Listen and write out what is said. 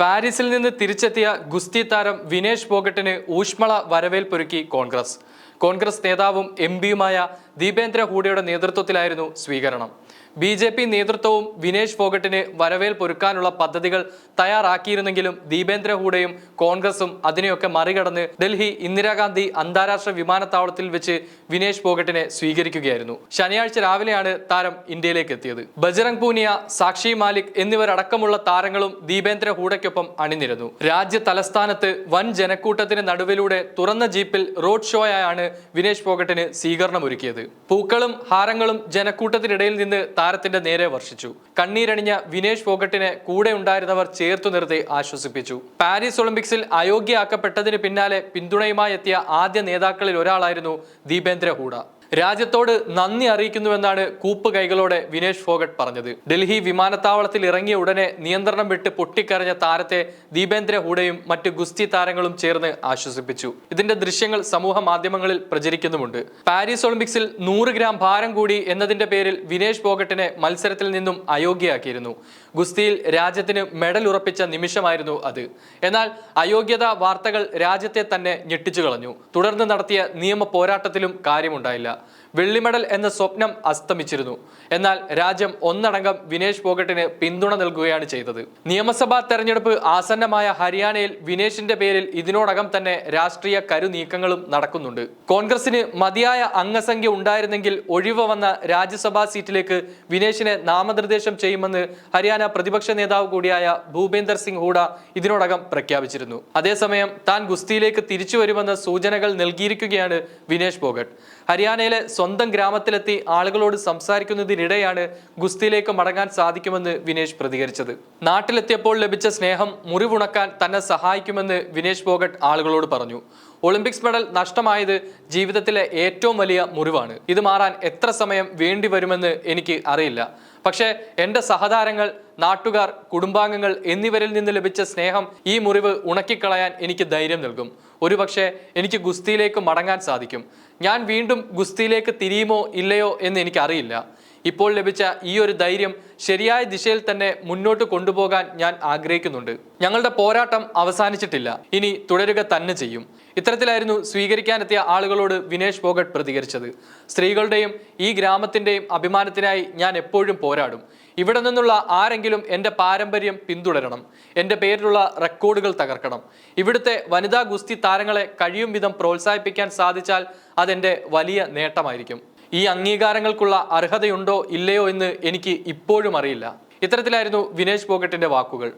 പാരീസിൽ നിന്ന് തിരിച്ചെത്തിയ ഗുസ്തി താരം വിനേഷ് ഫോഗട്ടിന് ഊഷ്മള വരവേൽപ്പൊരുക്കി കോൺഗ്രസ്. കോൺഗ്രസ് നേതാവും എം പിയുമായ ദീപേന്ദ്ര ഹൂഡയുടെ നേതൃത്വത്തിലായിരുന്നു സ്വീകരണം. ബി ജെ പി നേതൃത്വവും വിനേഷ് ഫോഗട്ടിന് വരവേൽപ്പൊരുക്കാനുള്ള പദ്ധതികൾ തയ്യാറാക്കിയിരുന്നെങ്കിലും ദീപേന്ദ്ര ഹൂഡയും കോൺഗ്രസും അതിനെയൊക്കെ മറികടന്ന് ഡൽഹി ഇന്ദിരാഗാന്ധി അന്താരാഷ്ട്ര വിമാനത്താവളത്തിൽ വെച്ച് വിനേഷ് ഫോഗട്ടിനെ സ്വീകരിക്കുകയായിരുന്നു. ശനിയാഴ്ച രാവിലെയാണ് താരം ഇന്ത്യയിലേക്ക് എത്തിയത്. ബജറംഗ് പൂനിയ സാക്ഷി മാലിക് എന്നിവരടക്കമുള്ള താരങ്ങളും ദീപേന്ദ്ര ഹൂഡയ്ക്കൊപ്പം അണിനിരുന്നു. രാജ്യ തലസ്ഥാനത്ത് വൻ ജനക്കൂട്ടത്തിന് നടുവിലൂടെ തുറന്ന ജീപ്പിൽ റോഡ് ഷോയായാണ് വിനേഷ് ഫോഗട്ടിന് സ്വീകരണമൊരുക്കിയത്. പൂക്കളും ഹാരങ്ങളും ജനക്കൂട്ടത്തിനിടയിൽ നിന്ന് താരത്തിന്റെ നേരെ വർഷിച്ചു. കണ്ണീരണിഞ്ഞ വിനേഷ് ഫോഗട്ടിനെ കൂടെ ഉണ്ടായിരുന്നവർ ചേർത്തു നിർത്തി ആശ്വസിപ്പിച്ചു. പാരീസ് ഒളിമ്പിക്സിൽ അയോഗ്യയാക്കപ്പെട്ടതിന് പിന്നാലെ പിന്തുണയുമായി എത്തിയ ആദ്യ നേതാക്കളിൽ ഒരാളായിരുന്നു ദീപേന്ദ്ര ഹൂഡ. രാജ്യത്തോട് നന്ദി അറിയിക്കുന്നുവെന്നാണ് കൂപ്പ് കൈകളോടെ വിനേഷ് ഫോഗട്ട് പറഞ്ഞത്. ഡൽഹി വിമാനത്താവളത്തിൽ ഇറങ്ങിയ ഉടനെ നിയന്ത്രണം വിട്ട് പൊട്ടിക്കരഞ്ഞ താരത്തെ ദീപേന്ദ്ര ഹൂഡയും മറ്റ് ഗുസ്തി താരങ്ങളും ചേർന്ന് ആശ്വസിപ്പിച്ചു. ഇതിന്റെ ദൃശ്യങ്ങൾ സമൂഹ മാധ്യമങ്ങളിൽ പ്രചരിക്കുന്നുമുണ്ട്. പാരീസ് ഒളിമ്പിക്സിൽ നൂറ് ഗ്രാം ഭാരം കൂടി എന്നതിന്റെ പേരിൽ വിനേഷ് ഫോഗട്ടിനെ മത്സരത്തിൽ നിന്നും അയോഗ്യയാക്കിയിരുന്നു. ഗുസ്തിയിൽ രാജ്യത്തിന് മെഡൽ ഉറപ്പിച്ച നിമിഷമായിരുന്നു അത്. എന്നാൽ അയോഗ്യതാ വാർത്തകൾ രാജ്യത്തെ തന്നെ ഞെട്ടിച്ചു കളഞ്ഞു. തുടർന്ന് നടത്തിയ നിയമ പോരാട്ടത്തിലും കാര്യമുണ്ടായില്ല. വെള്ളി മെഡൽ എന്ന സ്വപ്നം അസ്തമിച്ചിരുന്നു. എന്നാൽ രാജ്യം ഒന്നടങ്കം വിനേഷ് ഫോഗട്ടിന് പിന്തുണ നൽകുകയാണ് ചെയ്തത്. നിയമസഭാ തെരഞ്ഞെടുപ്പ് ആസന്നമായ ഹരിയാനയിൽ വിനേഷിന്റെ പേരിൽ ഇതിനോടകം തന്നെ രാഷ്ട്രീയ കരുനീക്കങ്ങളും നടക്കുന്നുണ്ട്. കോൺഗ്രസിന് മതിയായ അംഗസംഖ്യ ഉണ്ടായിരുന്നെങ്കിൽ ഒഴിവ് വന്ന രാജ്യസഭാ സീറ്റിലേക്ക് വിനേഷിനെ നാമനിർദ്ദേശം ചെയ്യുമെന്ന് ഹരിയാന പ്രതിപക്ഷ നേതാവ് കൂടിയായ ഭൂപേന്ദർ സിംഗ് ഹൂഡ ഇതിനോടകം പ്രഖ്യാപിച്ചിരുന്നു. അതേസമയം താൻ ഗുസ്തിയിലേക്ക് തിരിച്ചു വരുമെന്ന സൂചനകൾ നൽകിയിരിക്കുകയാണ് വിനേഷ് ഫോഗട്ട് ഹരിയാനയിലെ സ്വന്തം ഗ്രാമത്തിലെത്തി ആളുകളോട് സംസാരിക്കുന്നതിനിടെയാണ് ഗുസ്തിയിലേക്ക് മടങ്ങാൻ സാധിക്കുമെന്ന് വിനേഷ് പ്രതികരിച്ചത്. നാട്ടിലെത്തിയപ്പോൾ ലഭിച്ച സ്നേഹം മുറിവുണക്കാൻ തന്നെ സഹായിക്കുമെന്ന് വിനേഷ് ഫോഗട്ട് ആളുകളോട് പറഞ്ഞു. ഒളിമ്പിക്സ് മെഡൽ നഷ്ടമായത് ജീവിതത്തിലെ ഏറ്റവും വലിയ മുറിവാണ്. ഇത് മാറാൻ എത്ര സമയം വേണ്ടി വരുമെന്ന് എനിക്ക് അറിയില്ല. പക്ഷേ എന്റെ സഹതാരങ്ങൾ നാട്ടുകാർ കുടുംബാംഗങ്ങൾ എന്നിവരിൽ നിന്ന് ലഭിച്ച സ്നേഹം ഈ മുറിവ് ഉണക്കിക്കളയാൻ എനിക്ക് ധൈര്യം നൽകും. ഒരുപക്ഷെ എനിക്ക് ഗുസ്തിയിലേക്ക് മടങ്ങാൻ സാധിക്കും. ഞാൻ വീണ്ടും ഗുസ്തിയിലേക്ക് തിരിയുമോ ഇല്ലയോ എന്ന് എനിക്കറിയില്ല. ഇപ്പോൾ ലഭിച്ച ഈ ഒരു ധൈര്യം ശരിയായ ദിശയിൽ തന്നെ മുന്നോട്ട് കൊണ്ടുപോകാൻ ഞാൻ ആഗ്രഹിക്കുന്നുണ്ട്. ഞങ്ങളുടെ പോരാട്ടം അവസാനിച്ചിട്ടില്ല. ഇനി തുടരുക തന്നെ ചെയ്യും. ഇത്തരത്തിലായിരുന്നു സ്വീകരിക്കാനെത്തിയ ആളുകളോട് വിനേഷ് ഫോഗട്ട് പ്രതികരിച്ചത്. സ്ത്രീകളുടെയും ഈ ഗ്രാമത്തിന്റെയും അഭിമാനത്തിനായി ഞാൻ എപ്പോഴും പോരാടും. ഇവിടെ നിന്നുള്ള ആരെങ്കിലും എന്റെ പാരമ്പര്യം പിന്തുടരണം. എന്റെ പേരിലുള്ള റെക്കോർഡുകൾ തകർക്കണം. ഇവിടുത്തെ വനിതാ ഗുസ്തി താരങ്ങളെ കഴിയും വിധം പ്രോത്സാഹിപ്പിക്കാൻ സാധിച്ചാൽ അതെന്റെ വലിയ നേട്ടമായിരിക്കും. ഈ അംഗീകാരങ്ങൾക്കുള്ള അർഹതയുണ്ടോ ഇല്ലയോ എന്ന് എനിക്ക് ഇപ്പോഴും അറിയില്ല. ഇത്തരത്തിലായിരുന്നു വിനേഷ് പോക്കറ്റിന്റെ വാക്കുകൾ.